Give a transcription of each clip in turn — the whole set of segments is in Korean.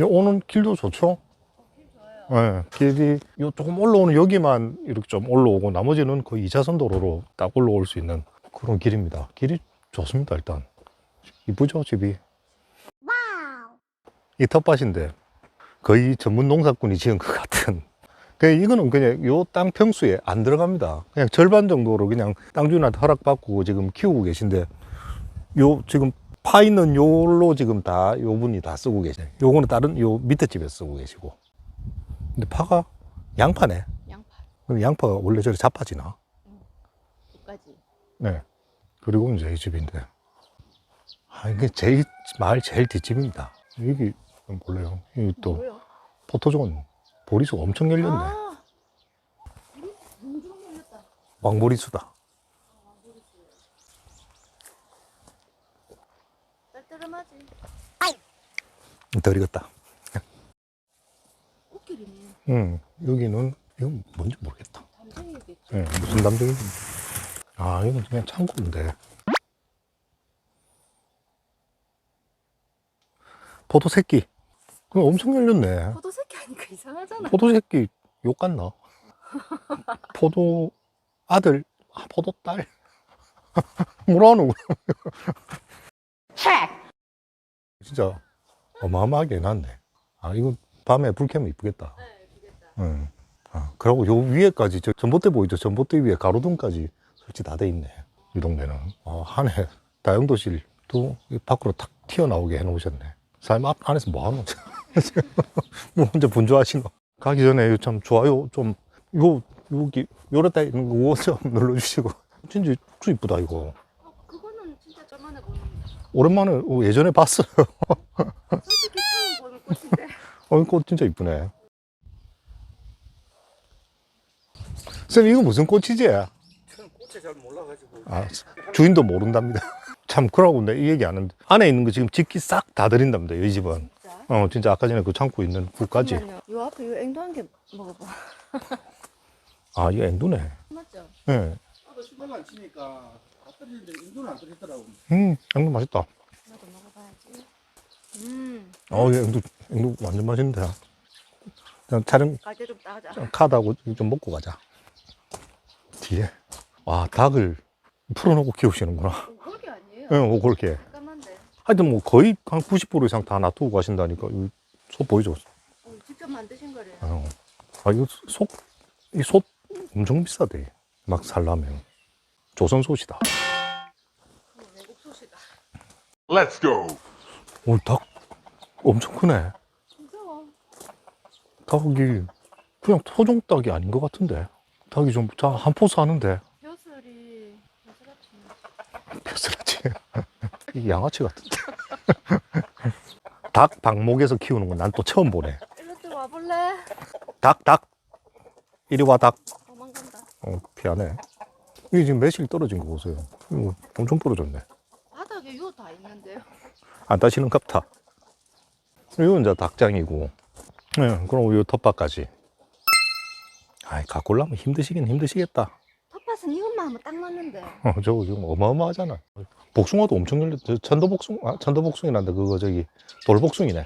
여- 오는 길도 좋죠? 네, 길이 요 조금 올라오는 여기만 이렇게 좀 올라오고 나머지는 거의 2차선 도로로 딱 올라올 수 있는 그런 길입니다. 길이 좋습니다, 일단. 이쁘죠, 집이? 이 텃밭인데 거의 전문 농사꾼이 지은 것 같은. 그냥 이거는 그냥 요 땅 평수에 안 들어갑니다. 그냥 절반 정도로 그냥 땅 주인한테 허락받고 지금 키우고 계신데 요 지금 파 있는 요로 지금 다 요 분이 다 쓰고 계세요. 요거는 다른 요 밑에 집에 쓰고 계시고. 근데 파가 양파네. 양파 그럼 양파가 원래 저리 자빠지나? 여기까지. 네. 그리고 이제 이 집인데. 아, 이게 제일, 마을 제일 뒷집입니다. 여기, 몰라요. 여기 또, 뭐요? 포토존, 보리수가 엄청 열렸네. 아, 우리 공중 열렸다. 왕보리수다. 딸따름하지. 덜 익었다. 꽃길이네. 응. 여기는, 이건 뭔지 모르겠다. 담쟁이겠지. 예, 무슨 담정인지. 아, 이건 그냥 창고인데. 포도 새끼. 그럼 엄청 열렸네. 포도 새끼 하니까 이상하잖아. 포도 새끼 욕 같나? 포도 아들, 아, 포도 딸. 뭐라는 거야? 진짜 어마어마하게 해놨네. 아, 이거 밤에 불 켜면 이쁘겠다. 네, 되겠다. 응. 아, 그리고 요 위에까지, 저 전봇대 보이죠? 전봇대 위에 가로등까지 설치 다 돼 있네. 이 동네는. 어, 한해 다용도실도 이 밖으로 탁 튀어나오게 해놓으셨네. 사장님 앞, 안에서 뭐 하노? 뭐 혼자 분주하시노? 가기 전에 참 좋아요 좀, 요, 여기, 요랬다 있는 거좀 눌러주시고. 진짜, 진짜 이쁘다, 이거. 어, 그거는 진짜 저만에 보는 거. 오랜만에, 어, 예전에 봤어요. 어, 꽃 진짜 이쁘네. 쌤, 이거 무슨 꽃이지? 저는 꽃에 잘 몰라가지고 아, 주인도 모른답니다. 참, 그러고 내이 얘기 안 하는데. 안에 있는 거 지금 짓기 싹 다 드린답니다, 이 집은. 진짜. 어, 진짜 아까 전에 그 창고 있는 굴까지. 잠깐만요. 요 앞에 요 앵도한 게 먹어봐. 아, 이거 앵두네. 맞죠? 예. 네. 신경 안 치니까 인도는 안 떨어지더라고 음, 앵두 맛있다. 나도 먹어봐야지. 음, 어, 이 앵두, 앵두 완전 맛있는데. 그냥 촬영 가재 좀 따자. 좀 카드하고 좀 먹고 가자. 뒤에. 와, 닭을 풀어놓고 키우시는구나. 어, 그게 아니에요. 예, 뭐, 그렇게. 잠깐만데. 하여튼 뭐 거의 한 90% 이상 다 놔두고 가신다니까. 이소 보이죠? 어, 직접 만드신 거래요. 어. 아, 이거 속, 이 솥 엄청 비싸대. 막 살라면. 조선솥이다. Let's go. 오, 닭 엄청 크네. 진짜. 닭이 그냥 토종 닭이 아닌 것 같은데. 닭이 좀, 자, 한 포스 하는데. 벼슬이 벼슬같이. 벼슬하지. 이 양아치 같은데. 닭 방목에서 키우는 건 난 또 처음 보네. 일로 좀 와볼래? 닭, 닭. 이리 와, 닭. 도망간다. 어, 피하네. 이게 지금 매실 떨어진 거 보세요. 이거 엄청 떨어졌네. 바닥에 요 다 있는데요. 안 따시는 갑타. 이건 이제 닭장이고, 네, 그럼 이 텃밭까지. 아이, 갖고 오려면 힘드시긴 힘드시겠다. 텃밭은 이것만 하면 딱 맞는데. 어, 저거 지금 어마어마하잖아. 복숭아도 엄청 열렸, 저 천도복숭, 아, 천도복숭이란다. 그거 저기, 돌복숭이네.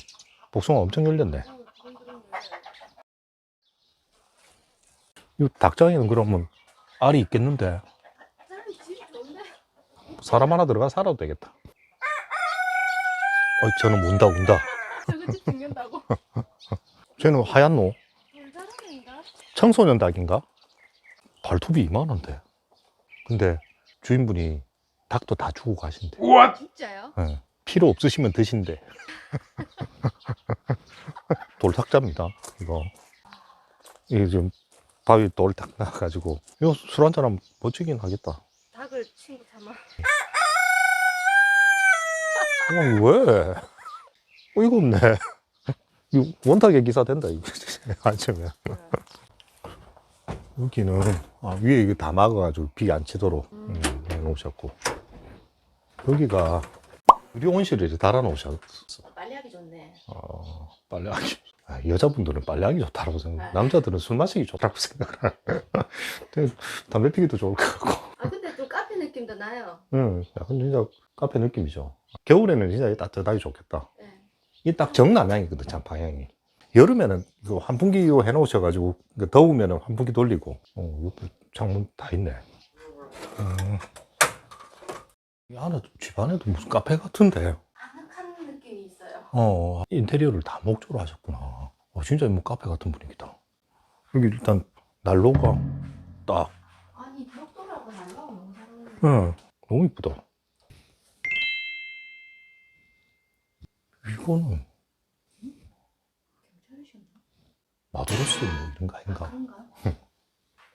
복숭아 엄청 열렸네. 이 닭장에는 그러면 알이 있겠는데. 사람 하나 들어가 살아도 되겠다. 어, 저는 운다, 운다. 저거 집 죽는다고. 쟤는 하얀 노? 청소년 닭인가? 발톱이 이만한데. 근데 주인분이 닭도 다 주고 가신대. 진짜요? 예, 필요 없으시면 드신대. 돌탁자입니다, 이거. 이게 지금 바위 돌딱 나가지고. 이거 술 한잔 하면 멋지긴 하겠다. 닭을 친구 삼아. 그냥 왜? 어이가 없네. 이 원탁의 기사 된다, 이거. 아침에. 여기는, 아, 위에 이거 다 막아가지고 비 안 치도록 음, 해놓으셨고. 여기가 온실을 달아놓으셨어. 빨리하기 좋네. 어, 빨래하기. 아, 여자분들은 빨래하기 좋다고 생각. 아. 남자들은 술 마시기 좋다고 생각을 담배 피기도 좋을 것 같고. 느낌도 나요. 응, 약간 진짜 카페 느낌이죠. 겨울에는 진짜 따뜻하게 좋겠다. 네. 이게 딱 정남향이거든, 참 방향이. 여름에는 이거 환풍기로 해놓으셔가지고 이거 더우면은 환풍기 돌리고. 어, 옆에 창문 다 있네. 음. 이 안에 집 안에도 무슨 카페 같은데. 아늑한 느낌이 있어요. 어, 인테리어를 다 목조로 하셨구나. 어, 진짜 뭐 카페 같은 분위기다. 여기 일단 난로가 딱, 아니 벽돌하고 날라가 너무 잘 어울려. 응, 너무 이쁘다. 이거는 괜찮으셨나? 마도로스 뭐 이런 거 아, 아닌가? 그런가?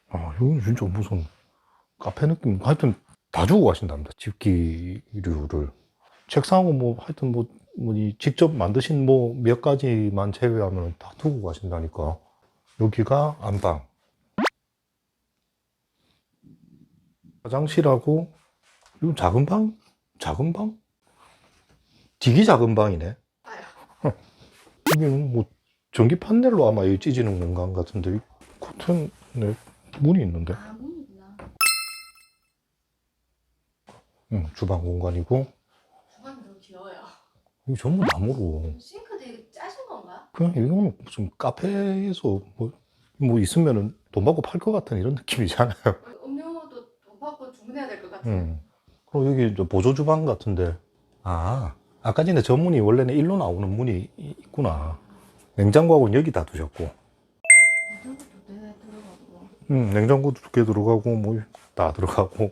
아, 이건 진짜 무슨 카페 느낌. 하여튼 다 주고 가신답니다. 집기류를. 책상하고 뭐 하여튼 뭐, 뭐, 이 직접 만드신 뭐 몇 가지만 제외하면 다 두고 가신다니까. 여기가 안방. 화장실하고, 이건 작은 방? 작은 방? 되게 작은 방이네. 아유. 여기는 뭐 전기 판넬로 아마 이 찢어지는 공간 같은데, 이 커튼에 문이 있는데. 아 문이구나. 응, 주방 공간이고, 주방이 너무 귀여워요. 이거 전부 나무로. 싱크대 짜신 건가? 그냥 이거는 무슨 카페에서 뭐, 뭐 있으면은 돈 받고 팔 것 같은 이런 느낌이잖아요. 응. 그리고 여기 저 보조 주방 같은데. 아, 아까 전에 저 문이 원래는 일로 나오는 문이 이- 있구나. 냉장고하고는 여기 다 두셨고. 이쪽도 내가 들어가고. 응, 냉장고도 두개 들어가고, 뭐, 다 들어가고.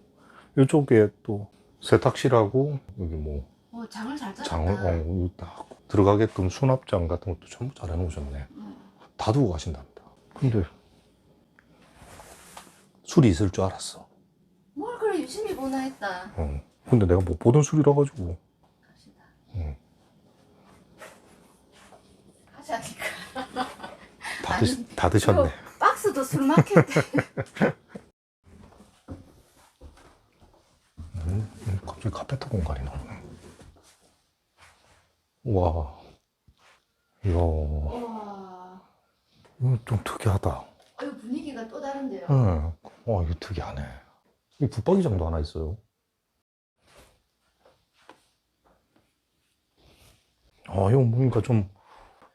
이쪽에 또 세탁실하고, 여기 뭐, 어 장을 잘 짰다. 장을, 어, 여기 딱 들어가게끔 수납장 같은 것도 전부 잘 해놓으셨네. 응. 다 두고 가신답니다. 근데 술이 있을 줄 알았어. 보나 했다. 어. 근데 내가 못 보던 술이라 가지고. 갑시다. 응. 하자니까. 다, 아니, 드, 다 드셨네. 이거 박스도 술 마켓. 음, 음, 갑자기 카페트 공간이 나오네. 와. 이야, 와. 이거 좀 특이하다. 어, 이거 분위기가 또 다른데요. 응. 와, 이거 특이하네. 이 붙박이장도 하나 있어요. 아, 이거 뭔가 좀,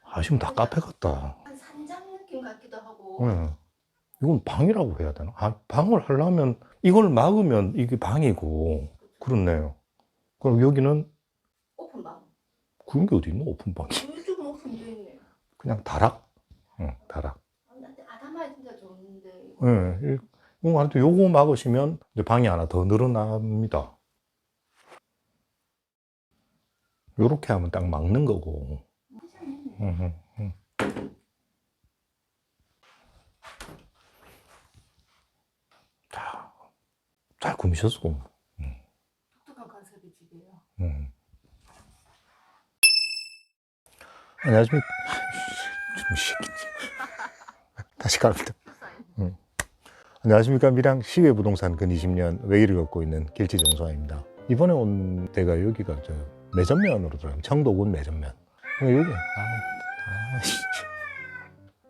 아시면 다 카페 같다. 한 산장 느낌 같기도 하고. 응. 이건 방이라고 해야 되나? 아, 방을 하려면, 이걸 막으면 이게 방이고, 그렇네요. 그럼 여기는, 오픈방. 그런 게 어디 있노? 오픈방이. 이쪽은 오픈돼 있네. 그냥 다락? 응, 다락. 아, 나한테 아담하게 진짜 좋은데. 예, 이- 하여튼 요거 막으시면 방이 하나 더 늘어납니다. 요렇게 하면 딱 막는 거고. 응, 응, 응. 자, 잘 꾸미셨어. 독특한 컨셉의 집이에요. 응. 안녕하십니까. 좀 시키. 다시 갑니다. 안녕하십니까. 미랑 시외 부동산 근 20년 외길을 걷고 있는 길치 정수아입니다. 이번에 온 데가 여기가 저 매점면으로 들어가요. 청도군 매점면. 근데 여기, 아.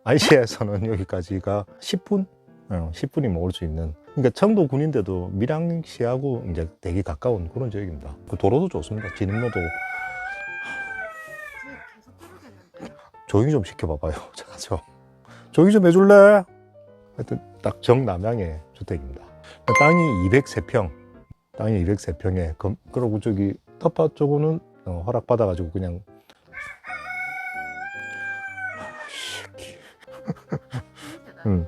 IC에서는 여기까지가 10분? 어, 10분이면 올 수 있는. 그러니까 청도군인데도 밀양시하고 이제 되게 가까운 그런 지역입니다. 그 도로도 좋습니다. 진입로도. 조용히 좀 시켜봐봐요. 자죠. 조용히 좀 해줄래? 하여튼 딱 정남향의 주택입니다. 땅이 203평, 땅이 203평에 그리고 저기 텃밭 쪽은 어, 허락 받아가지고 그냥 음,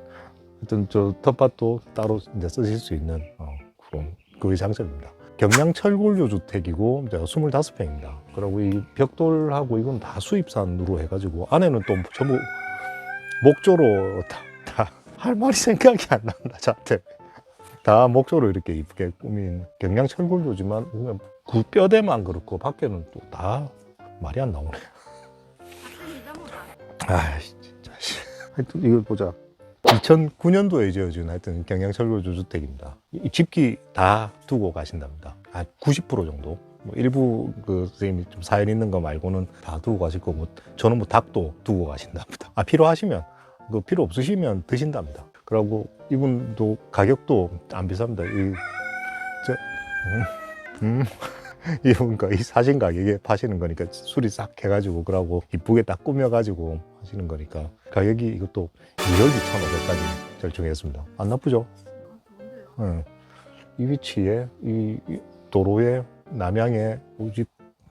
하여튼 저 텃밭도 따로 이제 쓰실 수 있는 어, 그런 그의 장점입니다. 경량 철골조 주택이고 이제 25평입니다. 그리고 이 벽돌하고 이건 다 수입산으로 해가지고 안에는 또 전부 목조로 다, 다 할 말이 생각이 안 난다 저한테 다 목조로 이렇게 이쁘게 꾸민 경량 철골조지만 그 뼈대만 그렇고 밖에는 또 다 말이 안 나오네. 아 진짜. 씨. 하여튼 이걸 보자. 2009년도에 지어진 하여튼 경량철골조 주택입니다. 이 집기 다 두고 가신답니다. 한 90% 정도. 뭐 일부 그 선생님이 좀 사연 있는 거 말고는 다 두고 가실 거고 저는 뭐 닭도 두고 가신답니다. 아 필요하시면 그 필요 없으시면 드신답니다. 그리고 이분도 가격도 안 비쌉니다. 이, 저, 음, 음. 이 뭔가 이 사진 가격에 파시는 거니까 수리 싹 해가지고 그러고 이쁘게 딱 꾸며가지고 하시는 거니까 가격이 이것도 1억 2,500까지 결정했습니다. 안 나쁘죠? 아. 예. 이 위치에 이, 이 도로에 남양에 우집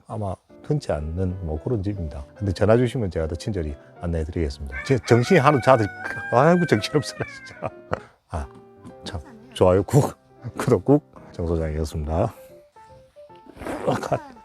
아마 흔치 않는 뭐 그런 집입니다. 근데 전화 주시면 제가 더 친절히 안내해 드리겠습니다. 제 정신이 하루 자들 아이고 정신없어라 진짜. 아 참. 좋아요 꾹 구독 꾹 정소장이었습니다. 아, 가-